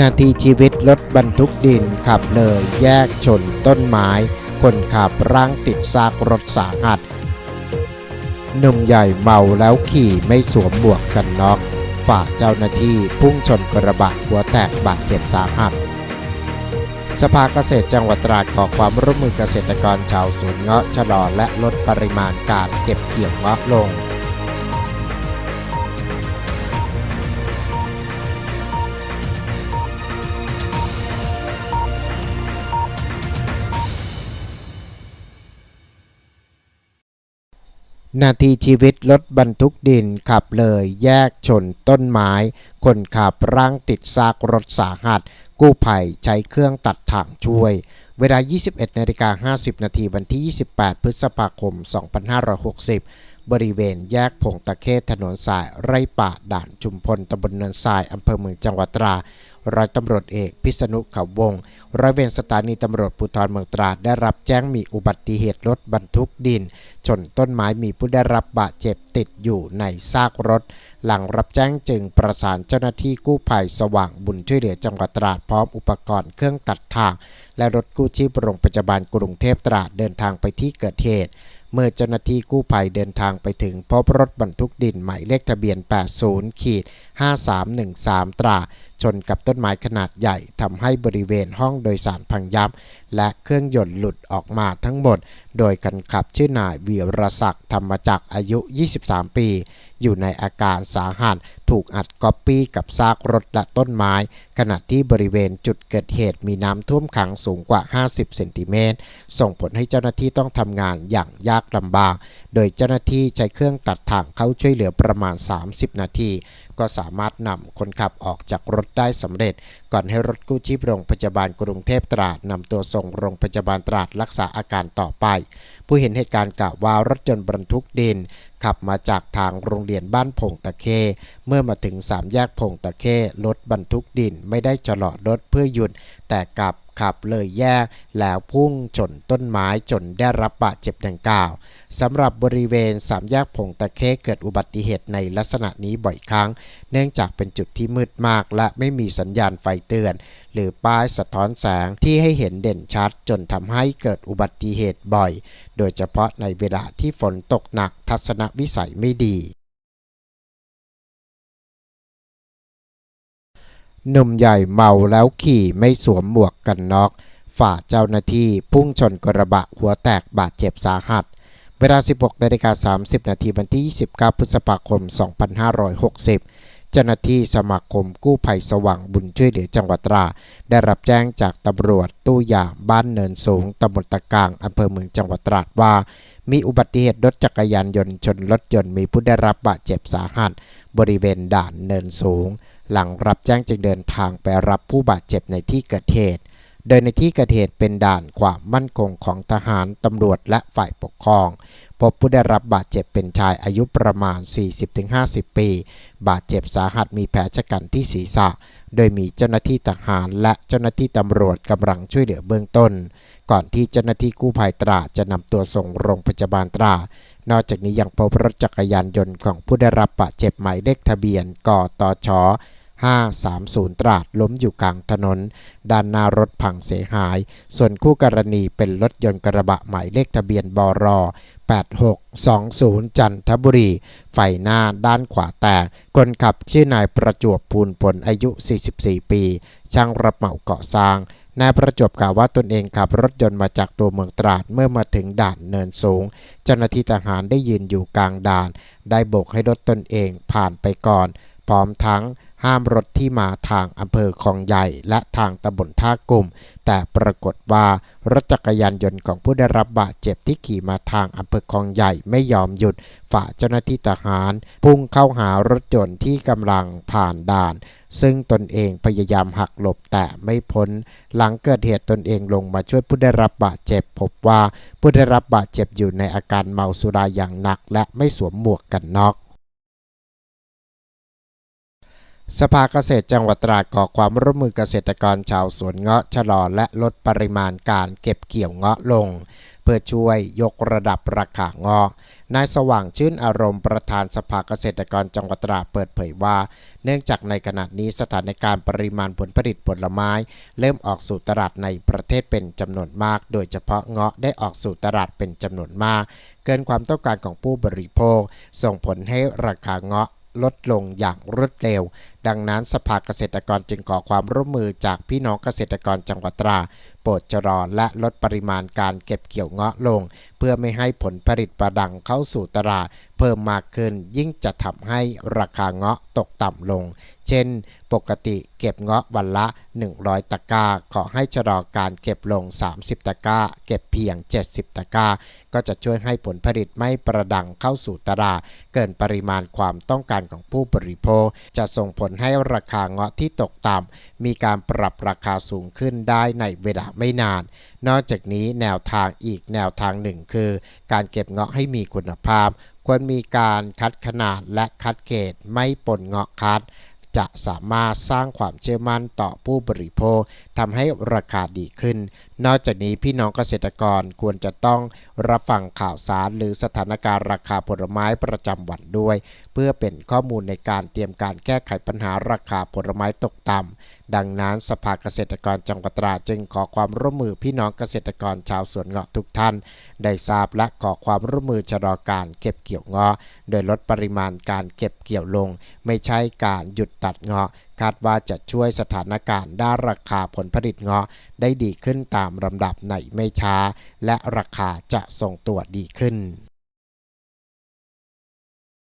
นาทีชีวิตรถบรรทุกดินขับเลยแยกชนต้นไม้ คนขับร่างติดซากรถสาหัสหนุ่มใหญ่เมาแล้วขี่ไม่สวมหมวกกันน็อกฝ่าเจ้าหน้าที่พุ่งชนกระบะหัวแตกบาดเจ็บสาหัส สภาเกษตรจังหวัดตราดขอความร่วมมือเกษตรกรชาวสวนเงาะชะลอและลดปริมาณการเก็บเกี่ยวเงาะลง นาทีชีวิตรถบรรทุกดินขับเลยแยกชนต้นไม้ คนขับร่างติดซากรถสาหัส กู้ภัยใช้เครื่องตัดถ่างช่วย เวลา 21นาฬิกา50 นาทีวันที่ 28 พฤษภาคม 2560 บริเวณแยกผงตะเคถนนสายไร่ป่าด่านชุมพลตำบลเนินทรายอำเภอเมืองจังหวัดตราด ร้อยตำรวจเอกพิษณุเขาวง ร้อยเวรสถานีตำรวจภูธรเมืองตราดได้รับแจ้งมีอุบัติเหตุรถบรรทุกดิน ชนต้นไม้มีผู้ได้รับบาดเจ็บติดอยู่ในซากรถ หลังรับแจ้งจึงประสานเจ้าหน้าที่กู้ภัยสว่างบุญช่วยเหลือจังหวัดตราดพร้อมอุปกรณ์เครื่องตัดทาง และรถกู้ชีพโรงพยาบาลกรุงเทพตราดเดินทางไปที่เกิดเหตุเมื่อเจ้าหน้าที่กู้ภัยเดินทางไปถึงพบรถบรรทุกดินหมายเลขทะเบียน 80ขีด5313 ตรา ชนกับต้นไม้ขนาดใหญ่ทำให้บริเวณห้องโดยสารพังยับ และเครื่องยนต์หลุดออกมาทั้งหมด โดยคนขับชื่อนายวีรศักดิ์ธรรมจักรอายุ 23 ปี อยู่ในอาการสาหัสถูกอัดก๊อปปี้กับซากรถและต้นไม้ ขณะที่บริเวณจุดเกิดเหตุมีน้ำท่วมขังสูงกว่า 50 เซนติเมตร ส่งผลให้เจ้าหน้าที่ต้องทำงานอย่างยากลำบาก โดยเจ้าหน้าที่ใช้เครื่องตัดถ่างเข้าช่วยเหลือประมาณ 30 นาทีก็สามารถนำคนขับออกจากรถได้สำเร็จ ก่อนให้รถกู้ชีพโรงพยาบาลกรุงเทพตราดนำตัวส่งโรงพยาบาลตราดรักษาอาการต่อไป ผู้เห็นเหตุการณ์กล่าวว่ารถยนต์บรรทุกดิน ขับมาจากทางโรงเรียนบ้านพงตะเค เมื่อมาถึงสามแยกพงตะเครถบรรทุกดินไม่ได้ชะลอรถเพื่อหยุด แต่กลับขับเลยแยกแล้วพุ่งชนต้นไม้จนได้รับบาดเจ็บดังกล่าวสำหรับบริเวณสามแยกพงตะเคเกิดอุบัติเหตุในลักษณะนี้บ่อยครั้ง เนื่องจากเป็นจุดที่มืดมากและไม่มีสัญญาณไฟเตือนหรือป้ายสะท้อนแสงที่ให้เห็นเด่นชัด จนทำให้เกิดอุบัติเหตุบ่อย โดยเฉพาะในเวลาที่ฝนตกหนักทัศนวิสัยไม่ดีหนุ่มใหญ่เมาแล้วขี่ไม่สวมหมวกกันน็อกฝ่าเจ้าหน้าที่พุ่งชนกระบะหัวแตกบาดเจ็บสาหัส เวลา 16นาฬิกา30 นาทีวันที่ 29 พฤษภาคม 2560 เจ้าหน้าที่สมาคมกู้ภัยสว่างบุญช่วยเหลือจังหวัดตรา ได้รับแจ้งจากตำรวจตู้ยามบ้านเนินสูงตำบลตะกางอำเภอเมืองจังหวัดตราดว่า มีอุบัติเหตุรถจักรยานยนต์ชนรถยนต์มีผู้ได้รับบาดเจ็บสาหัส บริเวณด่านเนินสูง หลังรับแจ้งจึงเดินทางไปรับผู้บาดเจ็บในที่เกิดเหตุโดยในที่เกิดเหตุเป็นด่านความมั่นคงของทหารตำรวจและฝ่ายปกครอง พบผู้ได้รับบาดเจ็บเป็นชายอายุประมาณ 40-50 ปี บาดเจ็บสาหัสมีแผลชะกันที่ศีรษะ โดยมีเจ้าหน้าที่ทหารและเจ้าหน้าที่ตำรวจกำลังช่วยเหลือเบื้องต้น ก่อนที่เจ้าหน้าที่กู้ภัยตราจะนำตัวส่งโรงพยาบาลตรานอกจากนี้ยังพบรถจักรยานยนต์ของผู้ได้รับบาดเจ็บหมายเลขทะเบียนกตช 530 ตราดล้มอยู่กลางถนน ด้านหน้ารถพังเสียหาย ส่วนคู่กรณีเป็นรถยนต์กระบะหมายเลขทะเบียนบร8620 จันทบุรี ไฟหน้าด้านขวาแตก คนขับชื่อนายประจวบพูนผลอายุ 44 ปี ช่างรับเหมาก่อสร้าง นายประจวบกล่าวว่าตนเองขับรถยนต์มาจากตัวเมืองตราดเมื่อมาถึงด่านเนินสูง เจ้าหน้าที่ทหารได้ยืนอยู่กลางด่าน ได้โบกให้รถตนเองผ่านไปก่อน พร้อมทั้งห้ามรถที่มาทางอำเภอคลองใหญ่และทางตำบลท่ากลุ่ม แต่ปรากฏว่ารถจักรยานยนต์ของผู้ได้รับบาดเจ็บที่ขี่มาทางอำเภอคลองใหญ่ไม่ยอมหยุด ฝ่าเจ้าหน้าที่ทหาร พุ่งเข้าหารถยนต์ที่กำลังผ่านด่าน ซึ่งตนเองพยายามหักหลบแต่ไม่พ้น หลังเกิดเหตุตนเองลงมาช่วยผู้ได้รับบาดเจ็บ พบว่าผู้ได้รับบาดเจ็บอยู่ในอาการเมาสุราอย่างหนัก และไม่สวมหมวกกันน็อก สภาเกษตรจังหวัดตราดขอความร่วมมือเกษตรกรชาวสวนเงาะชะลอและลดปริมาณการเก็บเกี่ยวเงาะลง เพื่อช่วยยกระดับราคาเงาะนายสว่างชื่นอารมณ์ประธานสภาเกษตรกรจังหวัดตราดเปิดเผยว่า เนื่องจากในขณะนี้สถานการณ์ปริมาณผลผลิตผลไม้ เริ่มออกสู่ตลาดในประเทศเป็นจำนวนมาก โดยเฉพาะเงาะได้ออกสู่ตลาดเป็นจำนวนมาก เกินความต้องการของผู้บริโภค ส่งผลให้ราคาเงาะ ลดลงอย่างรวดเร็ว ดังนั้นสภาเกษตรกรจึงขอความร่วมมือจากพี่น้องเกษตรกรจังหวัดตรา โปรดชะลอและลดปริมาณการเก็บเกี่ยวเงาะลง เพื่อไม่ให้ผลผลิตประดังเข้าสู่ตลาดเพิ่มมากขึ้นยิ่งจะทำให้ราคาเงาะตกต่ำลง เช่น ปกติเก็บเงาะวันละ 100 ตะกร้า ขอให้ชะลอการเก็บลง 30 ตะกร้า เก็บเพียง 70 ตะกร้า ก็จะช่วยให้ผลผลิตไม่ประดังเข้าสู่ตลาด เกินปริมาณความต้องการของผู้บริโภค จะส่งผลให้ราคาเงาะที่ตกต่ำมีการปรับราคาสูงขึ้นได้ในเวลาไม่นาน นอกจากนี้แนวทางอีกแนวทางหนึ่งคือ การเก็บเงาะให้มีคุณภาพควรมีการคัดขนาดและคัดเกรดไม่ปนเงาะคัด จะสามารถสร้างความเชื่อมั่นต่อผู้บริโภคทำให้ราคาดีขึ้น นอกจากนี้พี่น้องเกษตรกรควรจะต้องรับฟังข่าวสารหรือสถานการณ์ราคาผลไม้ประจำวันด้วยเพื่อเป็นข้อมูลในการเตรียมการแก้ไขปัญหาราคาผลไม้ตกต่ำ ดังนั้นสภาเกษตรกรจังหวัดตราจึงขอความร่วมมือพี่น้องเกษตรกรชาวสวนเงาะทุกท่าน ได้ทราบและขอความร่วมมือชะลอการเก็บเกี่ยวเงาะ โดยลดปริมาณการเก็บเกี่ยวลง ไม่ใช่การหยุดตัดเงาะคาดว่าจะช่วยสถานการณ์ด้านราคาผลผลิตเงาะได้ดีขึ้นตามลำดับในไม่ช้า และราคาจะทรงตัวดีขึ้น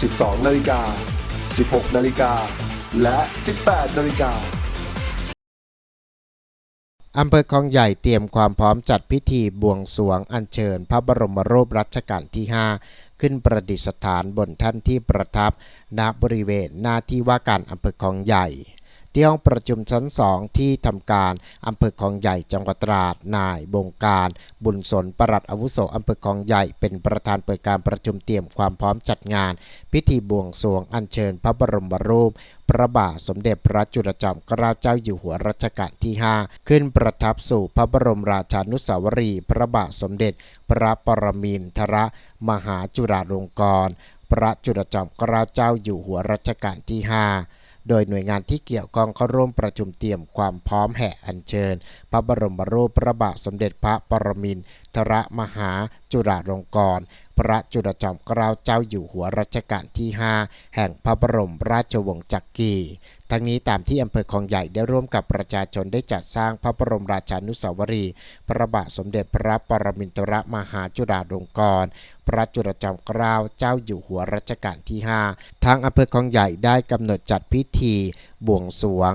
12 นาฬิกา 16 นาฬิกา และ 18 นาฬิกาอำเภอคลองใหญ่เตรียมความพร้อมจัดพิธีบวงสรวงอัญเชิญ พระบรมรูปรัชกาลที่ 5 ขึ้นประดิษฐานบนท่านที่ประทับณบริเวณหน้าที่ว่าการอำเภอคลองใหญ่ ที่ห้องประชุมชั้นสองที่ทำการอำเภอคลองใหญ่จังหวัดตราดนายบงการ บุญสนปลัดอาวุโสอำเภอคลองใหญ่เป็นประธานเปิดการประชุมเตรียมความพร้อมจัดงาน พิธีบวงสรวงอัญเชิญพระบรมรูป พระบาทสมเด็จพระจุลจอมเกล้าเจ้าอยู่หัวรัชกาลที่ 5 ขึ้นประทับสู่พระบรมราชานุสาวรีย์พระบาทสมเด็จ พระปรมินทรมหาจุฬาลงกรณ์พระจุลจอมเกล้าเจ้าอยู่หัวรัชกาลที่ 5 โดยหน่วยงานที่เกี่ยวข้องเข้าร่วมประชุมเตรียมความพร้อมแห่อัญเชิญ พระบรมรูปพระบาทสมเด็จพระปรมินทรมหาจุฬาลงกรณ์ พระจุลจอมเกล้าเจ้าอยู่หัวรัชกาลที่ 5 แห่งพระบรมราชวงศ์จักรีทั้งนี้ตามที่อำเภอคลองใหญ่ได้ร่วมกับประชาชนได้จัดสร้างพระบรมราชานุสาวรีย์พระบาทสมเด็จพระปรมินทรมหาจุฬาลงกรณพระจุลจอมเกล้าเจ้าอยู่หัวรัชกาลที่ 5 ทางอำเภอคลองใหญ่ได้กำหนดจัดพิธีบวงสรวง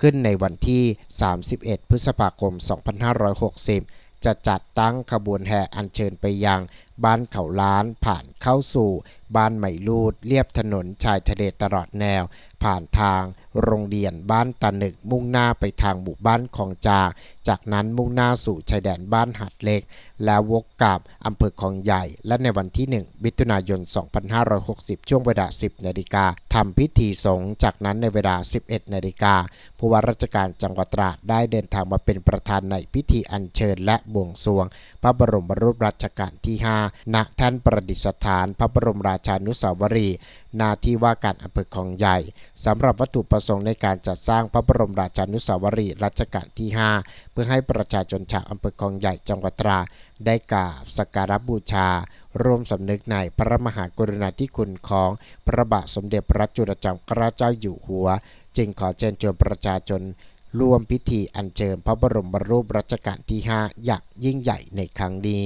ขึ้นในวันที่ 31 พฤษภาคม 2560 จะจัดตั้งขบวนแห่อัญเชิญไปยัง บ้านเขาล้านผ่านเข้าสู่ บ้านใหม่ลูดเลียบถนนชายทะเลตลอดแนว ผ่านทางโรงเรียนบ้านตาหนึกมุ่งหน้าไปทางหมู่บ้านคลองจาจากนั้นมุ่งหน้าสู่ชายแดนบ้านหัดเล็ก แล้ววกกลับอำเภอคลองใหญ่ และในวันที่ 1มิถุนายน 2560 ช่วงเวลา 10นาฬิกาทำพิธีสงฆ์จากนั้นในเวลา 11นาฬิกาผู้ว่าราชการจังหวัดตราดได้เดินทางมาเป็นประธานในพิธีอัญเชิญและบวงสรวง พระบรมรูปรัชกาลที่ 5ณแท่นประดิษฐานพระบรมราชานุสาวรีย์หนาที่ว่าการอำเภอคลองใหญ่สำหรับวัตถุประสงค์ในการจัดสร้างพระบรมราชานุสาวรีย์รัชกาลที่ 5 เพื่อให้ประชาชนชาวอำเภอคลองใหญ่จังหวัดตราได้กราบสักการบูชา ร่วมสำนึกในพระมหากรุณาธิคุณของพระบาทสมเด็จพระจุลจอมเกล้าเจ้าอยู่หัว จึงขอเชิญชวนประชาชนร่วมพิธีอัญเชิญพระบรมรูปรัชกาลที่ 5 อย่างยิ่งใหญ่ในครั้งนี้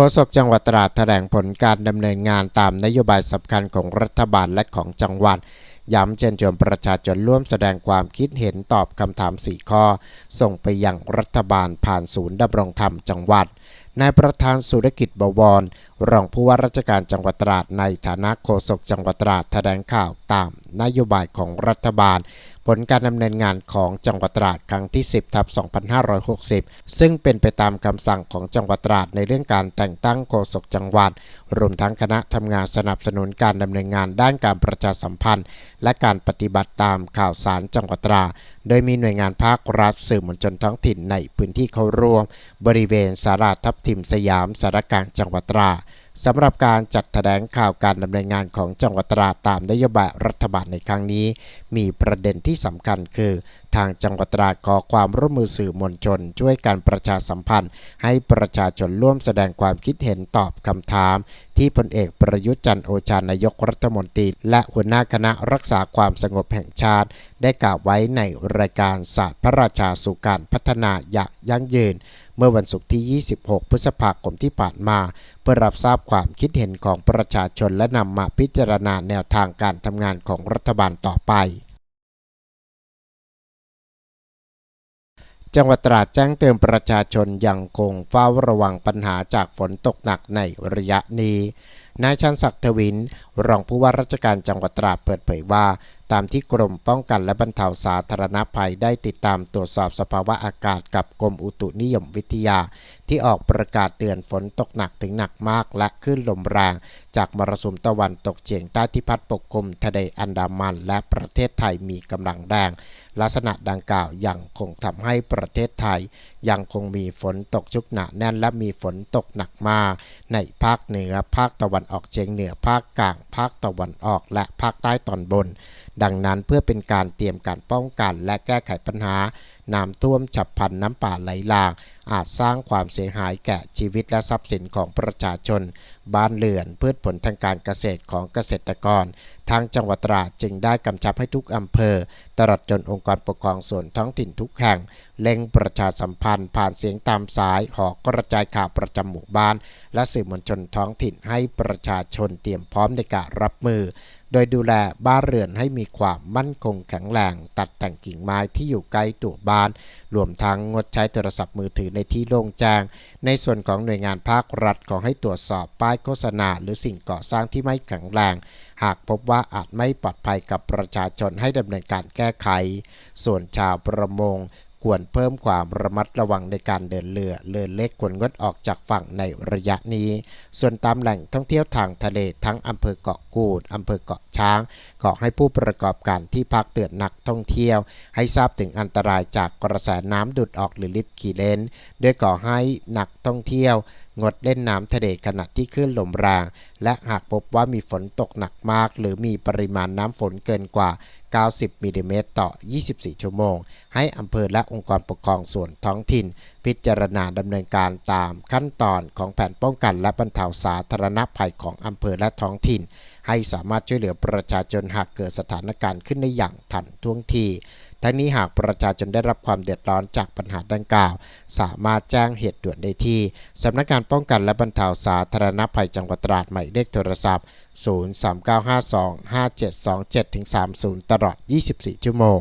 โฆษกจังหวัดตราดแถลงผลการดำเนินงานตามนโยบายสำคัญของรัฐบาลและของจังหวัด ย้ำเชิญชวนประชาชนร่วมแสดงความคิดเห็นตอบคำถาม 4 ข้อ ส่งไปยังรัฐบาลผ่านศูนย์ดำรงธรรมจังหวัดนายประธานสุรกิจบวร รองผู้ว่าราชการจังหวัดตราดในฐานะโฆษกจังหวัดตราดแถลงข่าวตามนโยบายของรัฐบาล ผลการดำเนินงานของจังหวัดตราดครั้งที่ 10ทับ2560 ซึ่งเป็นไปตามคำสั่งของจังหวัดตราดในเรื่องการแต่งตั้งโฆษกจังหวัด รวมทั้งคณะทำงานสนับสนุนการดำเนินงานด้านการประชาสัมพันธ์ และการปฏิบัติตามข่าวสารจังหวัดตราดโดยมีหน่วยงานภาครัฐสื่อมวลชนท้องถิ่นในพื้นที่เข้าร่วม บริเวณสาราทับทิมสยามสารกลางจังหวัดตราด สำหรับการจัดแถลงข่าวการดำเนินงานของจังหวัดตราดตามนโยบายรัฐบาลในครั้งนี้ มีประเด็นที่สำคัญคือทางจังหวัดตราดขอความร่วมมือสื่อมวลชน ช่วยการประชาสัมพันธ์ ให้ประชาชนร่วมแสดงความคิดเห็นตอบคำถาม ที่พลเอกประยุทธ์จันโอชานายกรัฐมนตรี และหัวหน้าคณะรักษาความสงบแห่งชาติ ได้กล่าวไว้ในรายการศาสตร์พระราชาสู่การพัฒนาอย่างยั่งยืน เมื่อวันศุกร์ที่ 26 พฤษภาคมที่ผ่านมา เพื่อรับทราบความคิดเห็นของประชาชนและนำมาพิจารณาแนวทางการทำงานของรัฐบาลต่อไป จังหวัดตราดแจ้งเตือนประชาชนยังคงเฝ้าระวังปัญหาจากฝนตกหนักในระยะนี้ นายชันศักดิ์ทวิน รองผู้ว่าราชการจังหวัดตราดเปิดเผยว่า ตามที่กรมป้องกันและบรรเทาสาธารณภัยได้ติดตามตรวจสอบสภาวะอากาศกับกรมอุตุนิยมวิทยา ที่ออกประกาศเตือนฝนตกหนักถึงหนักมากและคลื่นลมแรง จากมรสุมตะวันตกเฉียงใต้ที่พัดปกคลุมทะเลอันดามัน และประเทศไทยมีกำลังแรง ลักษณะดังกล่าวยังคงทำให้ประเทศไทยยังคงมีฝนตกชุกหนาแน่นและมีฝนตกหนักมากในภาคเหนือ ภาคตะวันออกเฉียงเหนือ ภาคกลาง ภาคตะวันออก และภาคใต้ตอนบน ดังนั้นเพื่อเป็นการเตรียมการป้องกันและแก้ไขปัญหา น้ำท่วมฉับพลันน้ำป่าไหลหลากอาจสร้างความเสียหายแก่ชีวิตและทรัพย์สินของประชาชน บ้านเรือน พืชผลทางการเกษตรของเกษตรกร ทางจังหวัดตราดจึงได้กำชับให้ทุกอำเภอ ตลอดจนองค์กรปกครองส่วนท้องถิ่นทุกแห่งเล็งประชาสัมพันธ์ ผ่านเสียงตามสายหอกกระจายข่าวประจำหมู่บ้าน และสื่อมวลชนท้องถิ่นให้ประชาชนเตรียมพร้อมในการรับมือ โดยดูแลบ้านเรือนให้มีความมั่นคงแข็งแรง ตัดแต่งกิ่งไม้ที่อยู่ใกล้ตัวบ้าน รวมทั้งงดใช้โทรศัพท์มือถือในที่โล่งแจ้ง ในส่วนของหน่วยงานภาครัฐขอให้ตรวจสอบป้ายโฆษณา หรือสิ่งก่อสร้างที่ไม่แข็งแรง หากพบว่าอาจไม่ปลอดภัยกับประชาชนให้ดำเนินการแก้ไข ส่วนชาวประมง ควรเพิ่มความระมัดระวังในการเดินเรือ เรือเล็กควรงดออกจากฝั่งในระยะนี้ ส่วนตามแหล่งท่องเที่ยวทางทะเลทั้งอำเภอเกาะกูดอำเภอเกาะช้าง ขอให้ผู้ประกอบการที่พักเตือนนักท่องเที่ยว ให้ทราบถึงอันตรายจากกระแสน้ำดูดออกหรือลิฟต์ขี่เลนโดยก่อให้นักท่องเที่ยว งดเล่นน้ำทะเลขณะที่คลื่นลมแรง และหากพบว่ามีฝนตกหนักมาก หรือมีปริมาณน้ำฝนเกินกว่า 90มิลลิเมตรต่อ 24 ชั่วโมง ให้อำเภอและองค์กรปกครองส่วนท้องถิ่น พิจารณาดำเนินการตามขั้นตอนของแผนป้องกันและบรรเทาสาธารณภัยของอำเภอและท้องถิ่น ให้สามารถช่วยเหลือประชาชนหากเกิดสถานการณ์ขึ้นได้อย่างทันท่วงที ทั้งนี้หากประชาชนได้รับความเดือดร้อนจากปัญหาดังกล่าว สามารถแจ้งเหตุด่วนได้ที่สำนักงานป้องกันและบรรเทาสาธารณภัยจังหวัดตราดหมายเลขโทรศัพท์ 039525727-30 ตลอด 24 ชั่วโมง